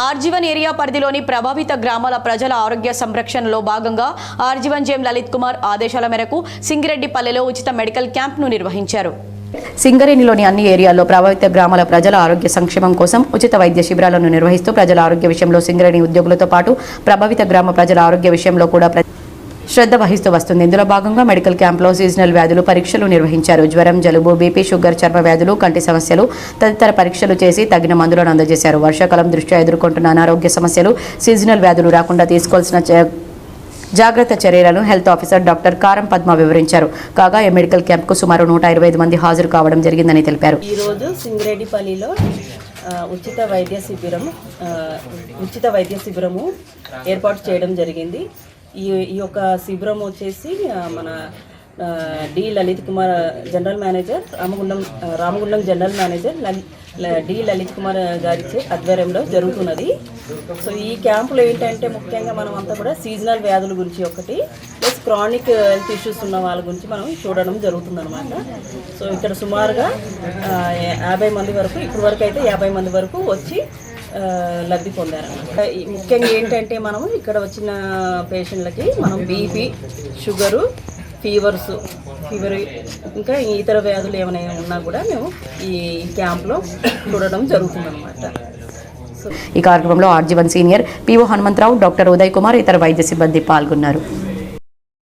RG one area పరిధిలోని ప్రభావిత గ్రామాల ప్రజల ఆరోగ్య సంరక్షణలో భాగంగా ఆర్జీవన్ జేఎం లలిత్ కుమార్ ఆదేశాల మేరకు సింగిరెడ్డిపల్లెలో ఉచిత మెడికల్ క్యాంప్ను నిర్వహించారు. సింగరేణిలోని అన్ని ఏరియాల్లో ప్రభావిత గ్రామాల ప్రజల ఆరోగ్య సంక్షేమం కోసం ఉచిత వైద్య శిబిరాలను నిర్వహిస్తూ ప్రజల ఆరోగ్య విషయంలో సింగరేణి ఉద్యోగులతో పాటు ప్రభావిత గ్రామ ప్రజల ఆరోగ్య విషయంలో కూడా శ్రద్ధ వహిస్తూ వస్తుంది. ఇందులో భాగంగా మెడికల్ క్యాంప్లో సీజనల్ వ్యాధులు పరీక్షలు నిర్వహించారు. జ్వరం జలుబు బీపీ షుగర్ చర్మ వ్యాధులు కంటి సమస్యలు తదితర పరీక్షలు చేసి తగిన మందులను అందజేశారు. వర్షాకాలం దృష్ట్యా ఎదుర్కొంటున్న అనారోగ్య సమస్యలు సీజనల్ వ్యాధులు రాకుండా తీసుకోవాల్సిన జాగ్రత్త చర్యలను హెల్త్ ఆఫీసర్ డాక్టర్ కారం పద్మ వివరించారు. కాగా ఈ మెడికల్ క్యాంప్కు సుమారు నూట ఇరవై ఐదు మంది హాజరు కావడం జరిగిందని తెలిపారు. ఈరోజు సింగరేడిపల్లిలో ఉచిత వైద్య శిబిరం ఉచిత వైద్య శిబిరము ఏర్పాటు చేయడం జరిగింది. ఈ ఈ యొక్క శిబిరం వచ్చేసి మన D Lalit Kumar general manager Ramagundam Ramagundam general manager D Lalit Kumar గారి ఆధ్వర్యంలో జరుగుతున్నది. సో ఈ క్యాంపులో ఏంటంటే ముఖ్యంగా మనం అంతా కూడా సీజనల్ వ్యాధుల గురించి ఒకటి ప్లస్ క్రానిక్ హెల్త్ ఇష్యూస్ ఉన్న వాళ్ళ గురించి మనం చూడడం జరుగుతుందన్నమాట. సో ఇక్కడ సుమారుగా యాభై మంది వరకు ఇప్పటి వరకు అయితే యాభై మంది వరకు వచ్చి లబ్ధి పొందారన్నమాట. ముఖ్యంగా ఏంటంటే మనం ఇక్కడ వచ్చిన పేషెంట్లకి మనం బీపీ షుగరు ఫీవర్స్ ఫీవర్ ఇంకా ఇతర వ్యాధులు ఏమైనా ఉన్నా కూడా మేము ఈ క్యాంప్లో చూడడం జరుగుతుందన్నమాట. సో ఈ కార్యక్రమంలో RG one senior PO Hanumantha Rao doctor Uday Kumar ఇతర వైద్య సిబ్బంది పాల్గొన్నారు.